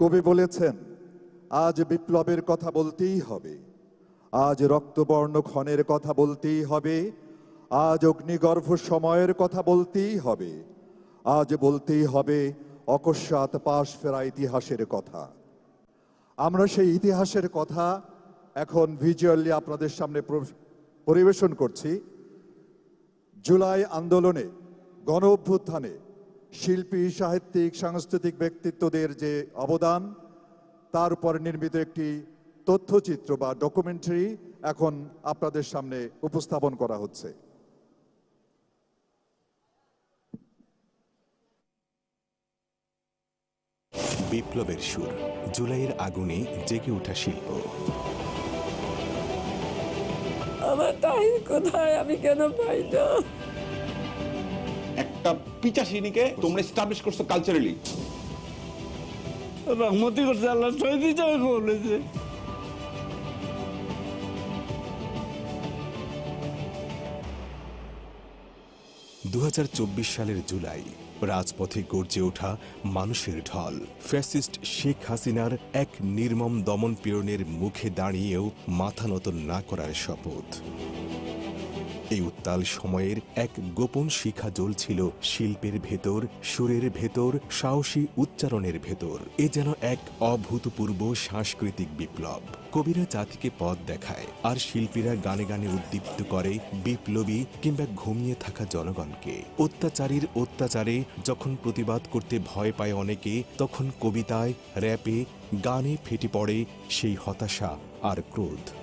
কবি বলেছেন, আজ বিপ্লবের কথা বলতেই হবে, আজ রক্তবর্ণ ক্ষণের কথা বলতেই হবে, আজ অগ্নিগর্ভ সময়ের কথা বলতেই হবে, আজ বলতেই হবে অকস্মাৎ পাশ ফেরা ইতিহাসের কথা। আমরা সেই ইতিহাসের কথা এখন ভিজুয়ালি আপনাদের সামনে পরিবেশন করছি। জুলাই আন্দোলনে গণ অভ্যুত্থানে শিল্পী সাহিত্যিক সাংস্কৃতিক ব্যক্তিত্বদের যে অবদান তার উপর নির্মিত একটি তথ্যচিত্র বা ডকুমেন্টারি এখন আপনাদের সামনে উপস্থাপন করা হচ্ছে। বিপ্লবের সুর জুলাইয়ের আগুনে জেগে ওঠা শিল্প। আমার টাইম কোথায় আমি কেন পাই না? একটা পিচাসিনীকে তোমরা এস্টাবলিশ করছ কালচারালি রহমতি করছে আল্লাহ শহীদ হিসাবে বলেছে। দু হাজার চব্বিশ সালের জুলাই রাজপথে গর্জে ওঠা মানুষের ঢল ফ্যাসিস্ট শেখ হাসিনার এক নির্মম দমন পীড়নের মুখে দাঁড়িয়েও মাথা নত না করার শপথ। এই উত্তাল সময়ের এক গোপন শিখা জ্বলছিল শিল্পের ভেতর, সুরের ভেতর, সাহসী উচ্চারণের ভেতর। এ যেন এক অভূতপূর্ব সাংস্কৃতিক বিপ্লব। কবিরা জাতিকে পথ দেখায়, আর শিল্পীরা গানে গানে উদ্দীপ্ত করে বিপ্লবী কিংবা ঘুমিয়ে থাকা জনগণকে। অত্যাচারীর অত্যাচারে যখন প্রতিবাদ করতে ভয় পায় অনেকে, তখন কবিতায়, র্যাপে গানে ফেটে পড়ে সেই হতাশা আর ক্রোধ।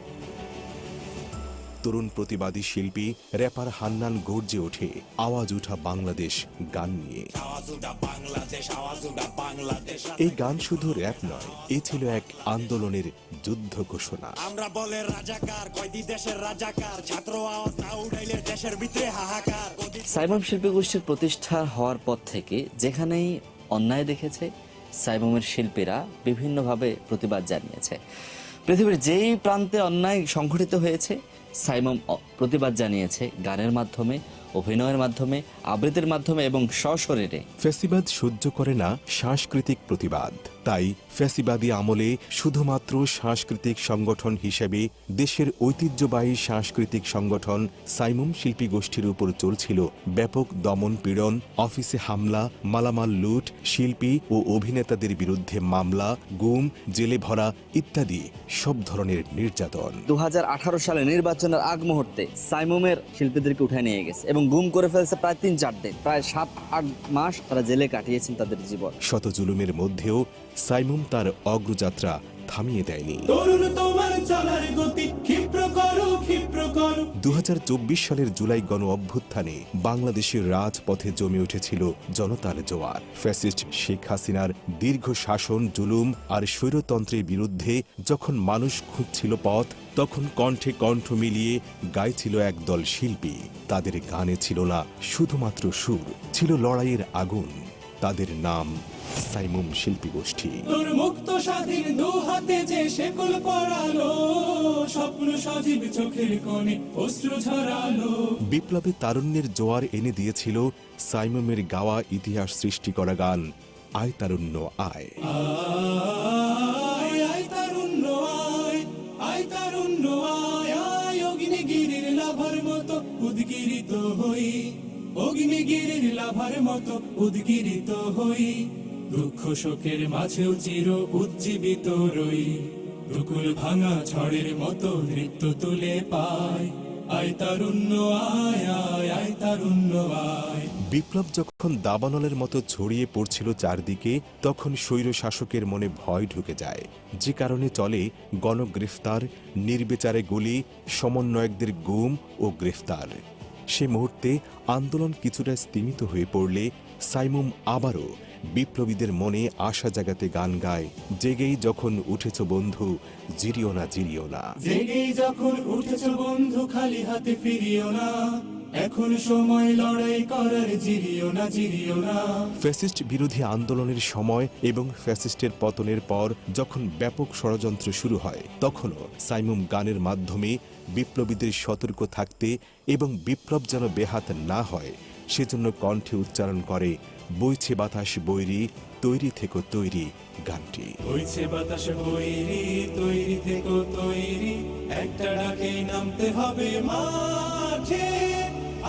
তরুণ প্রতিবাদী শিল্পী র্যাপার হান্নান গর্জে ওঠে। আওয়াজ উঠা বাংলাদেশ গান নিয়ে। এই গান শুধু র্যাপ নয় এ ছিল এক আন্দোলনের যুদ্ধ ঘোষণা। আমরা বলে রাজাকার কয়দি দেশের রাজাকার ছাত্র আওয়াজ না উঠাইলে দেশের ভিতরে হাহাকার। সাইমম শিল্পী গোষ্ঠীর প্রতিষ্ঠা হওয়ার পর থেকে যেখানেই অন্যায় দেখেছে সাইমমের শিল্পীরা বিভিন্নভাবে প্রতিবাদ জানিয়েছে। পৃথিবীর যেই প্রান্তে অন্যায় সংঘটিত হয়েছে সাইমম প্রতিবাদ জানিয়েছে গানের মাধ্যমে। অভিনয়ের মাধ্যমে আবৃত্তির মাধ্যমে এবং সশরীরে। ফ্যাসিবাদ সহ্য করে না সাংস্কৃতিক প্রতিবাদ। তাই ফ্যাসিবাদী আমলে শুধুমাত্র সাংস্কৃতিক সংগঠন হিসেবে দেশের ঐতিহ্যবাহী সাংস্কৃতিক সংগঠন সাইমুম শিল্পী গোষ্ঠীর উপর চলছিল ব্যাপক দমন পীড়ন অফিসে হামলা মালামাল লুট শিল্পী ও অভিনেতাদের বিরুদ্ধে মামলা গুম জেলে ভরা ইত্যাদি সব ধরনের নির্যাতন। দু হাজার আঠারো সালে নির্বাচনের আগ মুহূর্তে সাইমুমের শিল্পীদেরকে উঠে নিয়ে গেছে। এবং গুম করে ফেলছে প্রায় তিন চার দিন। প্রায় সাত আট মাস তারা জেলে কাটিয়েছেন তাদের জীবন। শত জুলুমের মধ্যেও সাইমুম তার অগ্রযাত্রা থামিয়ে দেয়নি। তরুণ তোমার চলার গতি ক্ষিপ্র করো ক্ষিপ্র চব্বিশ সালের জুলাই গণ অভ্যুত্থানে বাংলাদেশের রাজপথে জমে উঠেছিল জনতার জোয়ার। ফ্যাসিস্ট শেখ হাসিনার দীর্ঘ শাসন, জুলুম আর স্বৈরতন্ত্রের বিরুদ্ধে যখন মানুষ খুঁজছিল পথ, তখন কণ্ঠে কণ্ঠ মিলিয়ে গাইছিল একদল শিল্পী। তাদের গানে ছিল না শুধুমাত্র সুর, ছিল লড়াইয়ের আগুন। তাদের নাম সাইমুম শিল্পী গোষ্ঠী। মুক্ত স্বাধীন দু হাতে যে শেকল পড়ালো স্বপ্ন সজীব চোখের কোণে অশ্রু ঝরালো। বিপ্লবে তারুণ্যের জোয়ার এনে দিয়েছিল সাইমুমের গাওয়া ইতিহাস সৃষ্টি করা গান আয় তারুণ্য আয় আয় তারুণ্য আয় আয় তারুণ্য আয় আয় অগ্নিগিরির লাভার মতো উদ্গিরিত হই। অগ্নিগিরির লাভার মতো উদ্গিরিত হই। দুঃখ শোকের মাঝেও চির উজ্জীবিত রই। ভাঙা ঝড়ের মতো নৃত্য তুলে পায় বিপ্লব যখন দাবানলের মতো ছড়িয়ে পড়ছিল চারদিকে, তখন স্বৈর শাসকের মনে ভয় ঢুকে যায়। যে কারণে চলে গণগ্রেফতার, নির্বিচারে গুলি, সমন্বয়কদের গুম ও গ্রেফতার। সে মুহূর্তে আন্দোলন কিছুটা স্তিমিত হয়ে পড়লে সাইমুম আবারও বিপ্লবীদের মনে আশা জাগাতে গান গায়, জেগেই যখন উঠেছ বন্ধু, জিরিও না জিরিও না। জেগেই যখন উঠেছ বন্ধু, খালি হাতে ফিরিও না। এখন সময় লড়াই করার জিরিও না জিরিও না। ফ্যাসিস্ট বিরোধী আন্দোলনের সময় এবং ফ্যাসিস্টের পতনের পর যখন ব্যাপক ষড়যন্ত্র শুরু হয় তখনও সাইমুম গানের মাধ্যমে বিপ্লবীদের সতর্ক থাকতে এবং বিপ্লব যেন বেহাত না হয় সেজন্য কণ্ঠে উচ্চারণ করে বইছে বাতাস বৈরি তৈরি থেকো তৈরি গানটি। হইছে বাতাস বৈরি তৈরি থেকো তৈরি একটা ডাকে নামতে হবে মাঠে।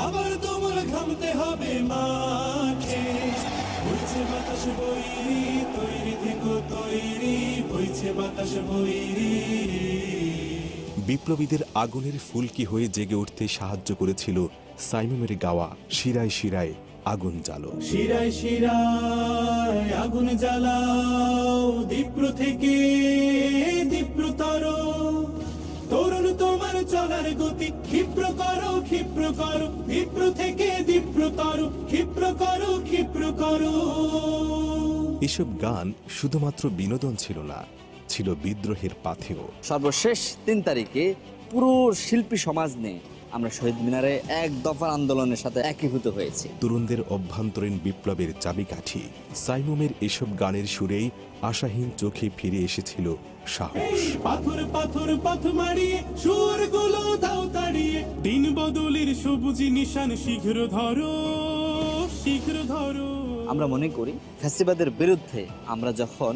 আবার তোমার ঘামতে হবে মাঠে। বাতাস বৈরি তৈরি থেকো তৈরি। হইছে বাতাস বৈরি বিপ্লবীদের আগুনের ফুলকি হয়ে জেগে উঠতে সাহায্য করেছিল সাইমুমের গাওয়া শিরায় শিরায় আগুন জ্বালো। শিরায় শিরায় আগুন জ্বালাও দীপ্র থেকে দীপ্রতর। তরুণ তোমার চলার গতি। ক্ষিপ্র করো ক্ষিপ্র করো দীপ্র থেকে দীপ্রতর ক্ষিপ্র করো ক্ষিপ্র করো। এসব গান শুধুমাত্র বিনোদন ছিল না ছিল বিদ্রোহের পাথেও সর্বশেষ তিন তারিখে পুরো শিল্পী সমাজ নিয়ে আমরা শহীদ মিনারে এক দফার আন্দোলনের সাথে একীভূত হয়েছি। তরুণদের অভ্যন্তরীণ বিপ্লবের চাবিকাঠি। সাইমুমের এসব গানের সুরেই আশাহীন চোখে ফিরে এসেছিল সাহস। পাথর পাথর পথ মারিয়ে সুরগুলো দাও তাড়িয়ে। দিন বদলের সবুজ নিশান শীঘ্র ধরো শীঘ্র ধরো। আমরা মনে করি ফ্যাসিবাদের বিরুদ্ধে আমরা যখন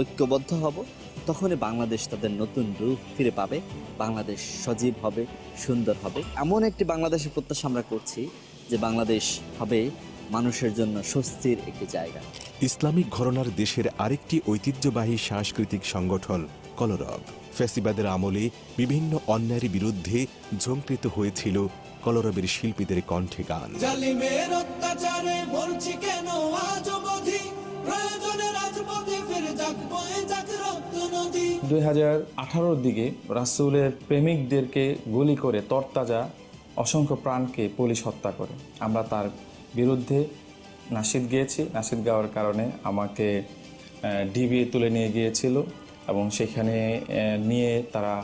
ঐক্যবদ্ধ হব তখনই বাংলাদেশ তাদের নতুন রূপ ফিরে পাবে। বাংলাদেশ সজীব হবে সুন্দর হবে। এমন একটি বাংলাদেশের প্রত্যাশা আমরা করছি যে বাংলাদেশ হবে মানুষের জন্য স্বস্তির একটি জায়গা। ইসলামিক ঘরনার দেশের আরেকটি ঐতিহ্যবাহী সাংস্কৃতিক সংগঠন কলরব। ফ্যাসিবাদের আমলে বিভিন্ন অন্যায়ের বিরুদ্ধে ঝঙ্কৃত হয়েছিল কলরবের শিল্পীদের কণ্ঠে গান। দুই হাজার আঠারোর দিকে রাসুলের প্রেমিকদেরকে গুলি করে তরতাজা অসংখ্য প্রাণকে পুলিশ হত্যা করে। আমরা তার বিরুদ্ধে নাসিদ গিয়েছি। নাসিদ গাওয়ার কারণে আমাকে ডিবি তুলে নিয়ে গিয়েছিল এবং সেখানে নিয়ে তারা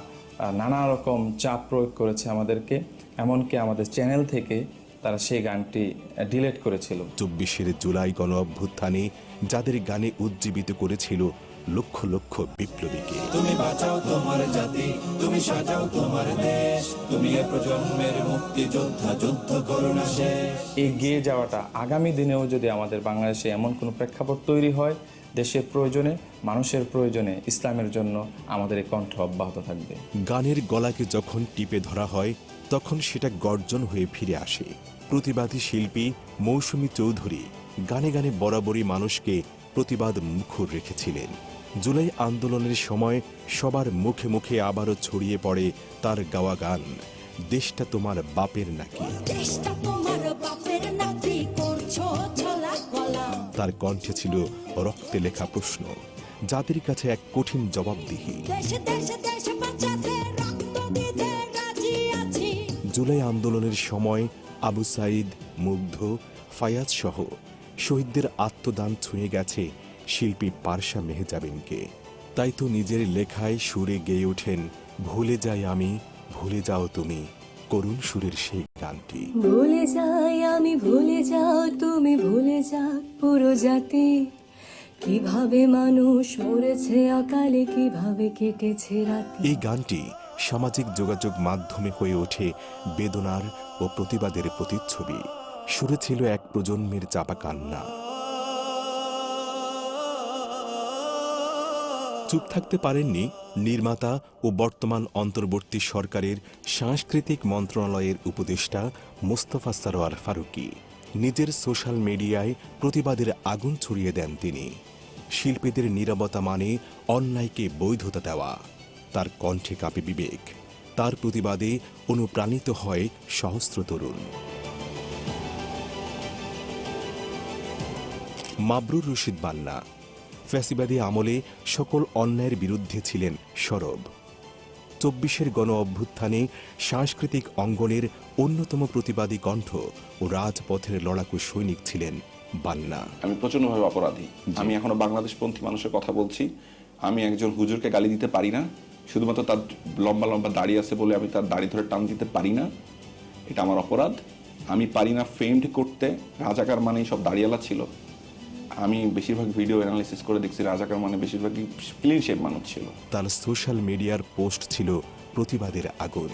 নানা রকম চাপ প্রয়োগ করেছে আমাদেরকে। এমনকি আমাদের চ্যানেল থেকে তারা সেই গানটি ডিলেট করেছিল। চব্বিশের জুলাই গণ অভ্যুত্থানে যাদের গানে উজ্জীবিত করেছিল লক্ষ লক্ষ বিপ্লবীকে। তুমি বাঁচাও তোমার জাতি তুমি সাজাও তোমার দেশ তুমি এ প্রজন্মের মুক্তি যোদ্ধা যুদ্ধ করো না শেষ। এগিয়ে যাওয়াটা আগামী দিনেও যদি আমাদের বাংলাদেশে এমন কোনো প্রেক্ষাপট তৈরি হয় দেশের প্রয়োজনে মানুষের প্রয়োজনে ইসলামের জন্য আমাদের এই কণ্ঠ অব্যাহত থাকবে। গানের গলাকে যখন টিপে ধরা হয় তখন সেটা গর্জন হয়ে ফিরে আসে। প্রতিবাদী শিল্পী মৌসুমী চৌধুরী গানে গানে বরাবরই মানুষকে প্রতিবাদ মুখর রেখেছিলেন। জুলাই আন্দোলনের সময় সবার মুখে মুখে আবারও ছড়িয়ে পড়ে তার গাওয়া গান দেশটা তোমার বাপের নাকি? তার কণ্ঠে ছিল রক্তে লেখা প্রশ্ন জাতির কাছে এক কঠিন জবাবদিহি। জুলাই আন্দোলনের সময় আবু সাইদ মুগ্ধ ফায়াজ সহ শহীদদের আত্মদান ছুঁয়ে গেছে শিল্পী পারশা মেহজাবিনকে। তাই তো নিজের লেখায় সুরে গেয়ে ওঠেন ভুলে যাই আমি ভুলে যাও তুমি করুণ সুরের সেই গানটি। ভুলে যাই আমি ভুলে যাও তুমি ভুলে যাও পুরো জাতি। কীভাবে মানুষ মরেছে অকালে কীভাবে কেটেছে রাতি। এই গানটি সামাজিক যোগাযোগ মাধ্যমে হয়ে ওঠে বেদনার ও প্রতিবাদের প্রতিচ্ছবি। সুরে ছিল এক প্রজন্মের চাপা কান্না চুপ থাকতে পারেননি নির্মাতা ও বর্তমান অন্তর্বর্তী সরকারের সাংস্কৃতিক মন্ত্রণালয়ের উপদেষ্টা মোস্তফা সারোয়ার ফারুকী। নিজের সোশ্যাল মিডিয়ায় প্রতিবাদের আগুন ছড়িয়ে দেন তিনি। শিল্পীদের নীরবতা মানে অন্যায়কে বৈধতা দেওয়া। তার কণ্ঠে কাঁপে বিবেক। তার প্রতিবাদে অনুপ্রাণিত হয় সহস্র তরুণ। মাবরুর রশিদ বান্না। ফ্যাসিবাদী আমলে সকল অন্যায়ের বিরুদ্ধে ছিলেন সরব। চব্বিশের গণ অভ্যুত্থানে সাংস্কৃতিক অঙ্গনের অন্যতম প্রতিবাদী কণ্ঠ ও রাজপথের লড়াকু সৈনিক ছিলেন বান্না। আমি প্রচন্ডভাবে অপরাধী। আমি এখনও বাংলাদেশপন্থী মানুষের কথা বলছি। আমি একজন হুজুরকে গালি দিতে পারি না। শুধুমাত্র তার লম্বা লম্বা দাড়ি আছে বলে আমি তার দাড়ি ধরে টান দিতে পারি না। এটা আমার অপরাধ। আমি পারি না ফ্রেমড করতে। রাজাকার মানেই সব দাঁড়িয়ালা ছিল। আমি বেশিরভাগ ভিডিও অ্যানালিসিস করে দেখছি রাজাকার মানে বেশিরভাগই ক্লিন শেপ মানুষ ছিল। তার সোশ্যাল মিডিয়ার পোস্ট ছিল প্রতিবাদের আগুন।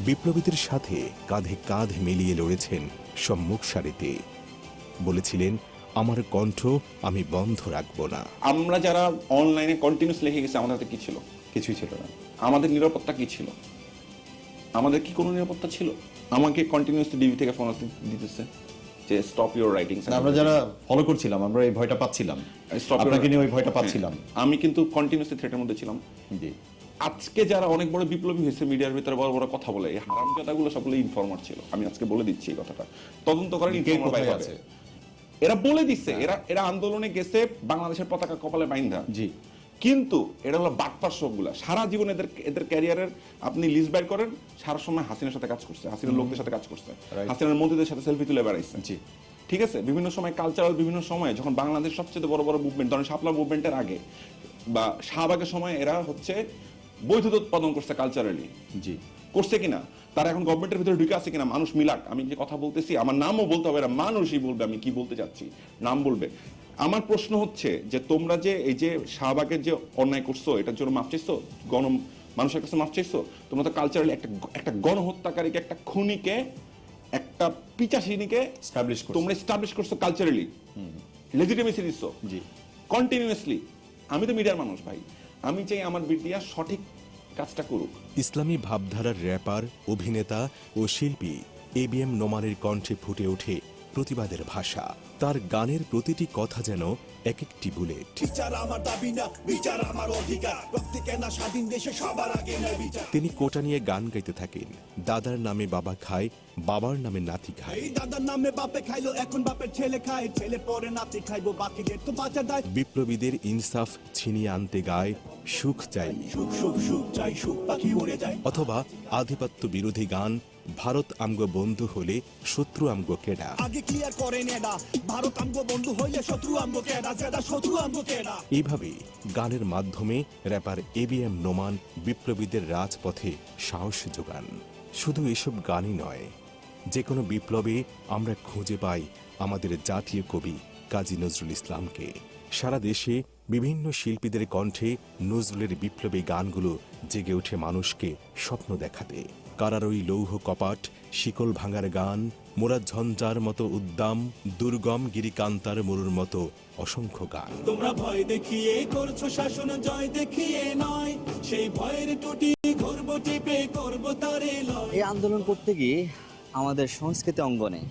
বিপ্লবীদের সাথে কাঁধে কাঁধ মিলিয়ে লড়েছেন সম্মুখ সারিতে। বলেছিলেন আমার কণ্ঠ আমি বন্ধ রাখব না। আমরা যারা অনলাইনে কন্টিনিউস লিখে গেছে আমাদের হাতে কি ছিল? কিছুই ছিল না। আমাদের নিরাপত্তা কি ছিল? আমাদের কি কোনো নিরাপত্তা ছিল? আমাকে কন্টিনিউসলি ডিবি থেকে ফোন দিতেছে। যে স্টপ ইউর রাইটিং আমরা যারা ফলো করছিলাম আমরা এই ভয়টা পাচ্ছিলাম। আপনাকে নিয়ে ওই ভয়টা পাচ্ছিলাম। আমি কিন্তু কন্টিনিউসলি থ্রেটের মধ্যে ছিলাম। জি। আজকে যারা অনেক বড় বিপ্লবী হয়েছে মিডিয়ার ভিতরে বড় বড় কথা বলে এই হারামজাদাগুলো সবগুলো ইনফরমার ছিল। আমি আজকে বলে দিচ্ছি এই কথাটা। তদন্ত করেন ইনফরমার বাইরে আছে? আছে? এরা বলে দিচ্ছে এরা এরা আন্দোলনে গেছে বাংলাদেশের পতাকা কপালে বাইন্ধা। জি। কিন্তু এটা হলো বাটপার সবগুলা সারা জীবন এদের এদের ক্যারিয়ারের আপনি লিস্ট বাইর করেন সারা সময় হাসিনার সাথে কাজ করছে হাসিনার লোকদের সাথে কাজ করছে. হাসিনার মন্ত্রীদের সাথে সেলফি তুলে বেড়াইছে। জি। ঠিক আছে? বিভিন্ন সময় কালচারাল বিভিন্ন সময়ে যখন বাংলাদেশ সবচেয়ে বড় বড় মুভমেন্ট ধরেন শাপলা মুভমেন্টের আগে বা শাহবাগের সময় এরা হচ্ছে বৈধতা উৎপাদন করছে কালচারালি জি। করছে কিনা? তারা এখন গভর্নমেন্টের ভিতরে ঢুকে আছে কিনা? মানুষ মিলাক। আমি যে কথা বলতেছি আমার নামও বলতে হবে না মানুষই বলবে আমি কি বলতে চাচ্ছি। নাম বলবে। আমার প্রশ্ন হচ্ছে যে তোমরা যে এই যে শাহবাগের যে অন্যায় করছ এটার জন্য মাপ চাইছো? গণ মানুষের কাছে মাপ চাইছো? তোমরা তো কালচারালি একটা একটা গণহত্যাকারীকে একটা খুনিকে একটা করছ। তোমরা এস্টাবলিশ করছ কালচারালি লেজিটিমেসি দিচ্ছ। জি। কন্টিনিউয়াসলি আমি তো মিডিয়ার মানুষ ভাই। আমি চাই আমার বিটিয়া সঠিক কাজটা করুক। ইসলামী ভাবধারার র্যাপার অভিনেতা ও শিল্পী এ বি এম নোমানের কণ্ঠে ফুটে ওঠে প্রতিবাদের ভাষা। তার গানের প্রতিটি কথা যেন এক একটি বুলেট। বিচার আমার দাবি না বিচার আমার অধিকার। রক্তি কেনা স্বাধীন দেশে সবার আগে নেয় বিচার। তিনি কোটা নিয়ে গান গাইতে থাকেন। দাদার নামে বাবা খায় বাবার নামে নাতি খায়। এই দাদার নামে বাপে খাইলো এখন বাপের ছেলে খায়। ছেলে পরে নাতি খাইবো বাকিদের তো বাঁচা দেয়। বিপ্লবীদের ইনসাফ ছিনিয়ে আনতে গায় সুখ চাই। সুখ সুখ সুখ চাই সুখ পাখি উড়ে যায়। অথবা আধিপত্য বিরোধী গান ভারত আমগো বন্ধু হলে শত্রু আমগো কেডা? আগে কি আর করেন এরা ভারত আমগো বন্ধু হইলে শত্রু আমগো কেডা? যেটা শত্রু আমগো কেডা? এইভাবে গানের মাধ্যমে র্যাপার এবিএম নোমান বিপ্লবীদের রাজপথে সাহস যোগান। শুধু এসব গানই নয় যে কোনো বিপ্লবে আমরা খুঁজে পাই আমাদের জাতীয় কবি কাজী নজরুল ইসলামকে। সারা দেশে বিভিন্ন শিল্পীদের কণ্ঠে নজরুলের বিপ্লবী গানগুলো জেগে ওঠে মানুষকে স্বপ্ন দেখাতে। কারারই লৌহ কপাট শিকল ভাঙার গান মোরা ঝঞ্ঝার মতো উদ্দাম দুর্গম গিরিকান্তার মরুর মতো অসংখ্য গান। তোমরা ভয় দেখিয়ে করছ শাসন জয় দেখিয়ে নয়। সেই ভয়ের টুটি ঘুরব টিপে করব তারে লয়। এই আন্দোলন করতে গিয়ে আমাদের সংস্কৃতি অঙ্গনে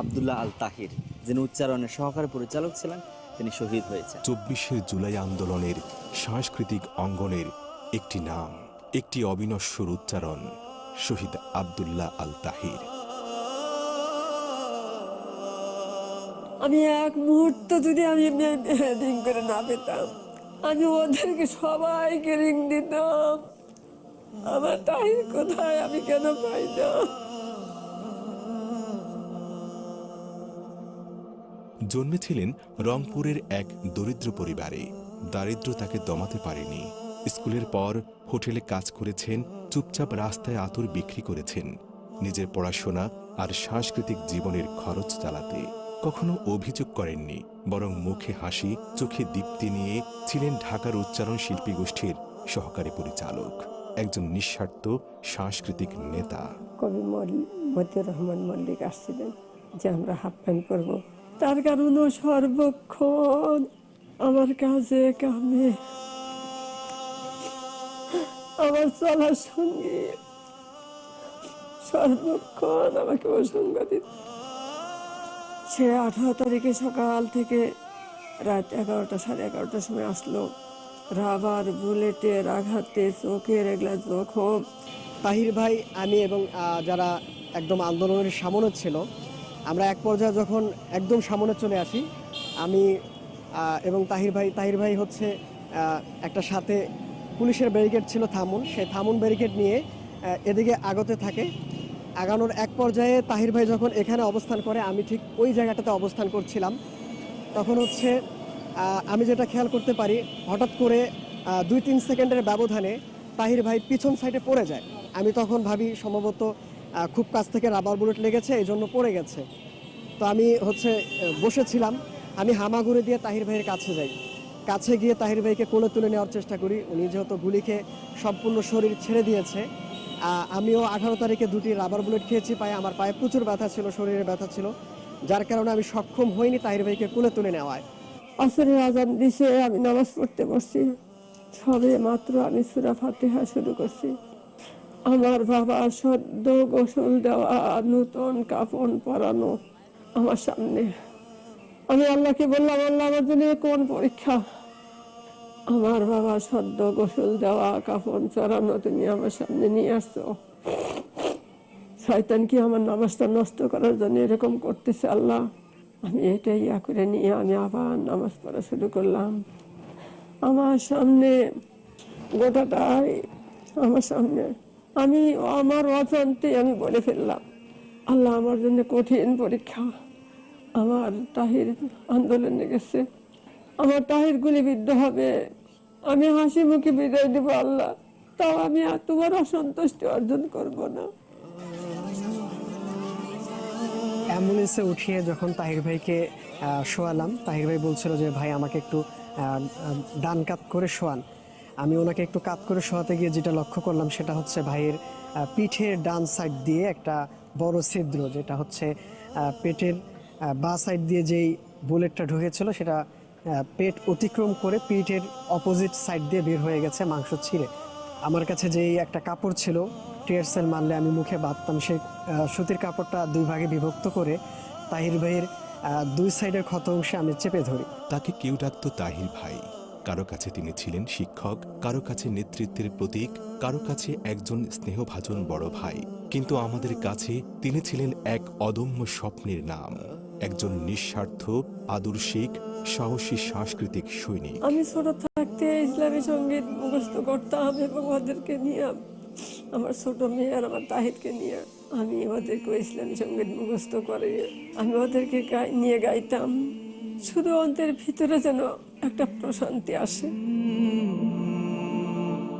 আবদুল্লাহ আল তাহির যিনি উচ্চারণের সহকারী পরিচালক ছিলেন তিনি শহীদ হয়েছে চব্বিশে জুলাই আন্দোলনের সাংস্কৃতিক অঙ্গনের একটি নাম একটি অবিনশ্বর উচ্চারণ। শহীদ আবদুল্লাহ আল তাহির আমি এক মুহূর্ত যদি আমি রিং করে না পেতাম আমি ওদেরকে সবাইকে রিং দিতাম। আমার তাহির কোথায় আমি কেন পাই না? জন্মেছিলেন রংপুরের এক দরিদ্র পরিবারে। দারিদ্র তাকে দমাতে পারেনি। স্কুলের পর হোটেলে কাজ করেছেন চুপচাপ রাস্তায় আতর বিক্রি করেছেন। নিজের পড়াশোনা আর সাংস্কৃতিক জীবনের খরচ চালাতে কখনো অভিযোগ করেননি, বরং মুখে হাসি, চোখে দীপ্তি নিয়ে ছিলেন ঢাকার উচ্চারণ শিল্পী গোষ্ঠীর সহকারী পরিচালক, একজন নিঃস্বার্থ সাংস্কৃতিক নেতা। কবি মতিউর রহমান মল্লিক আসছিলেন যে আমরা হাফ প্যান্ট করব তার কারণে সর্বক্ষণ আমার কাজে কামে আমার চলার সঙ্গে। সর্বক্ষণ আমাকে অসঙ্গ দিত। সে আঠারো তারিখে সকাল থেকে রাত এগারোটা, সাড়ে এগারোটার সময় আসলো। রাবার বুলেটের আঘাতে চোখের এগুলা জখম। তাহির ভাই, আমি এবং যারা একদম আন্দোলনের সামনে ছিল, আমরা এক পর্যায়ে যখন একদম সামনে চলে আসি, আমি এবং তাহির ভাই তাহির ভাই হচ্ছে একটা সাথে পুলিশের ব্যারিকেড ছিল থামুন। সেই থামুন ব্যারিকেড নিয়ে এদিকে আগতে থাকে। আগানোর এক পর্যায়ে তাহির ভাই যখন এখানে অবস্থান করে, আমি ঠিক ওই জায়গাটাতে অবস্থান করছিলাম। তখন হচ্ছে আমি যেটা খেয়াল করতে পারি, হঠাৎ করে দুই তিন সেকেন্ডের ব্যবধানে তাহির ভাই পিছন সাইডে পড়ে যায়। আমি তখন ভাবি সম্ভবত খুব কাছ থেকে রাবার বুলেট লেগেছে, এই জন্য পড়ে গেছে। তো আমি হচ্ছে বসেছিলাম। আমি হামাগুড়ি দিয়ে তাহির ভাইয়ের কাছে যাই। কাছে গিয়ে তাহির ভাইকে কোলে তুলে নেওয়ার চেষ্টা করি। উনি যেহেতু গুলি খেয়ে সম্পূর্ণ শরীর ছেড়ে দিয়েছে আমিও আঠারো তারিখে দুটি রাবার বুলেট খেয়েছি, পায়ে আমার পায়ে প্রচুর ব্যথা ছিল, শরীরে ব্যথা ছিল, যার কারণে আমি সক্ষম হইনি তাহির ভাইকে কোলে তুলে নেওয়ায়। আসরের আজান দিছে, আমি নামাজ পড়তে বসছি। সবে মাত্র আমি সুরা ফাতিহা শুরু করছি। আমার বাবা সদ্য গোসল দেওয়া, নূতন কাফন পরানো, আমার সামনে আমি আল্লাহকে বললাম, আল্লাহ আমার জন্য কোন পরীক্ষা? আমার বাবা সদ্য গোসল দেওয়া, কাফন চড়ানো তুমি আমার সামনে নিয়ে আসছো। শয়তান কি আমার নামাজটা নষ্ট করার জন্য এরকম করতেছে আল্লাহ? আমি এটাই ইয়া করে নিয়ে আমি আবার নামাজ পড়া শুরু করলাম। আমার সামনে গোটাটাই আমার সামনে। আমি আমার অজান্তে আমি বলে ফেললাম, আল্লাহ আমার জন্য কঠিন পরীক্ষা। আমার তাহির আন্দোলনে গেছে। আমার তাহির গুলিবিদ্ধ হবে। আমি হাসি মুখে বিদায় দেবো আল্লাহ। তাও আমি আর তোমার অসন্তুষ্টি অর্জন করব না। অ্যাম্বুলেন্সে উঠিয়ে যখন তাহির ভাইকে শোয়ালাম, তাহির ভাই বলছিল যে, ভাই, আমাকে একটু ডান কাত করে শোয়ান। আমি ওনাকে একটু কাত করে শোয়াতে গিয়ে যেটা লক্ষ্য করলাম সেটা হচ্ছে ভাইয়ের পিঠের ডান সাইড দিয়ে একটা বড় ছিদ্র, যেটা হচ্ছে পেটের বাঁ সাইড দিয়ে যেই বুলেটটা ঢুকেছিল, সেটা পেট অতিক্রম করে পিঠের অপোজিট সাইড দিয়ে বের হয়ে গেছে মাংস ছিঁড়ে। আমার কাছে যেই একটা কাপড় ছিল টিয়ার সেল মারলে আমি মুখে বাঁধতাম, সেই সুতির কাপড়টা দুই ভাগে বিভক্ত করে তাহির ভাইয়ের দুই সাইডের ক্ষত অংশে আমি চেপে ধরি। তাকে কেউ ডাকত তাহির ভাই। কারও কাছে তিনি ছিলেন শিক্ষক, কারও কাছে নেতৃত্বের প্রতীক, কারও কাছে একজন স্নেহভাজন বড় ভাই। কিন্তু আমাদের কাছে তিনি ছিলেন এক অদম্য স্বপ্নের নাম। একজন নিঃস্বার্থ আদর্শিক সাহসী সাংস্কৃতিক সৈনিক। আমি ছোট থাকতে ইসলামী সংগীত মুখস্থ করতাম এবং ওদেরকে নিয়ে আমার ছোট মেয়ে আর আমার তাহিদকে নিয়ে আমি ওদেরকে ইসলামী সংগীত মুখস্থ করে আমি ওদেরকে নিয়ে গাইতাম। শুধু ওদের ভিতরে যেন একটা প্রশান্তি আসে।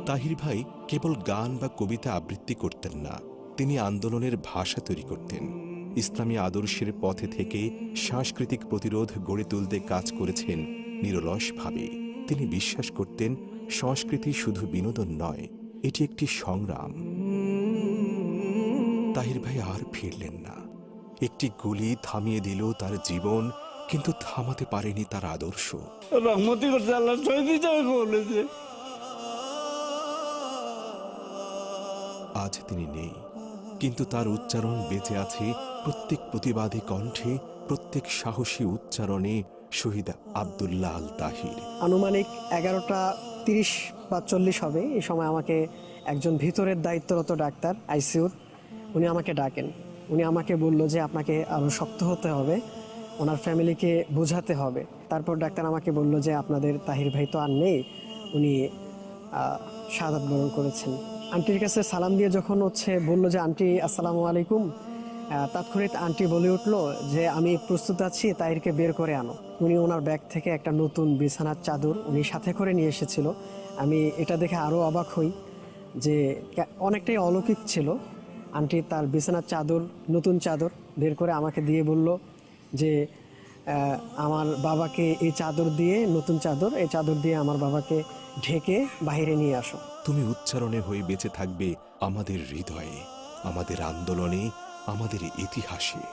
তাহির ভাই কেবল গান বা কবিতা আবৃত্তি করতেন না তিনি আন্দোলনের ভাষা তৈরি করতেন। ইসলামী আদর্শের পথে থেকে সাংস্কৃতিক প্রতিরোধ গড়ে তুলতে কাজ করেছেন নিরলসভাবে। তিনি বিশ্বাস করতেন সংস্কৃতি শুধু বিনোদন নয় এটি একটি সংগ্রাম। তাহির ভাই আর ফিরলেন না। একটি গুলি থামিয়ে দিল তার জীবন কিন্তু থামাতে পারেনি তার আদর্শ। রহমতি করছে আল্লাহ শহীদ বলেছে। আজ তিনি নেই কিন্তু তার উচ্চারণ বেঁচে আছে প্রত্যেক প্রতিবাদী কণ্ঠে, প্রত্যেক সাহসী উচ্চারণে শহীদ আবদুল্লাহ আল তাহির। আনুমানিক এগারোটা তিরিশ বা চল্লিশ হবে। এই সময় আমাকে একজন ভিতরের দায়িত্বরত ডাক্তার, আইসিউর, উনি আমাকে ডাকেন। উনি আমাকে বলল যে আপনাকে আরও শক্ত হতে হবে, ওনার ফ্যামিলিকে বোঝাতে হবে। তারপর ডাক্তার আমাকে বলল যে আপনাদের তাহির ভাই তো আর নেই, উনি সাদাত বরণ করেছেন। আন্টির কাছে সালাম দিয়ে যখন হচ্ছে বলল যে, আন্টি, আসসালামু আলাইকুম। তাৎক্ষণিক আন্টি বলে উঠল যে, আমি প্রস্তুত আছি, তাহিরকে বের করে আনো। উনি ওনার ব্যাগ থেকে একটা নতুন বিছানার চাদর উনি সাথে করে নিয়ে এসেছিল। আমি এটা দেখে আরও অবাক হই যে অনেকটাই অলৌকিক ছিল। আন্টি তার বিছানার চাদর, নতুন চাদর বের করে আমাকে দিয়ে বলল যে আমার বাবাকে এই চাদর দিয়ে, নতুন চাদর, এই চাদর দিয়ে আমার বাবাকে ঢেকে বাইরে নিয়ে আসো। তুমি উচ্চারণে হয়ে বেঁচে থাকবে আমাদের হৃদয়ে, আমাদের আন্দোলনে আমাদের ইতিহাসে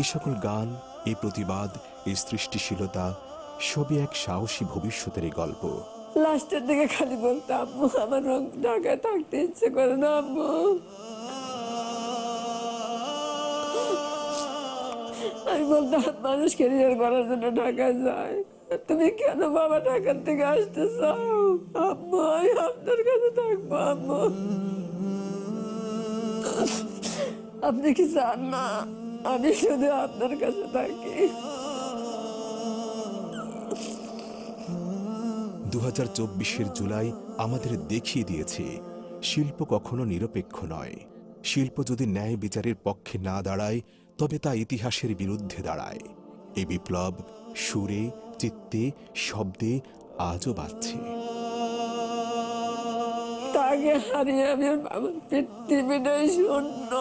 এই সকল গান এই প্রতিবাদ এই সৃষ্টিশীলতা, সবই এক সাহসী ভবিষ্যতের গল্প। লাস্টের দিকে খালি বলতো আম্মু আমার রং ঢাকায় থাকতে ইচ্ছে করে না আম্মু আমি বলতাম মানুষ ক্যারিয়ার করার জন্য ঢাকায় যায়। তুমি কেন বাবা ঢাকার থেকে আসতে চাও? আম্মু আমি আপনার কাছে থাকব আম্মু আপনি কি চান না? আমি শুধু আপনার কাছে থাকি। দু হাজার চব্বিশের জুলাই আমাদের দেখিয়ে দিয়েছে শিল্প কখনো নিরপেক্ষ নয়। শিল্প যদি ন্যায় বিচারের পক্ষে না দাঁড়ায় তবে তা ইতিহাসের বিরুদ্ধে দাঁড়ায়। এই বিপ্লব সুরে চিত্তে শব্দে আজও বাজছে। তাকে হারিয়ে আমি আমার পৃথিবীটাই শূন্য।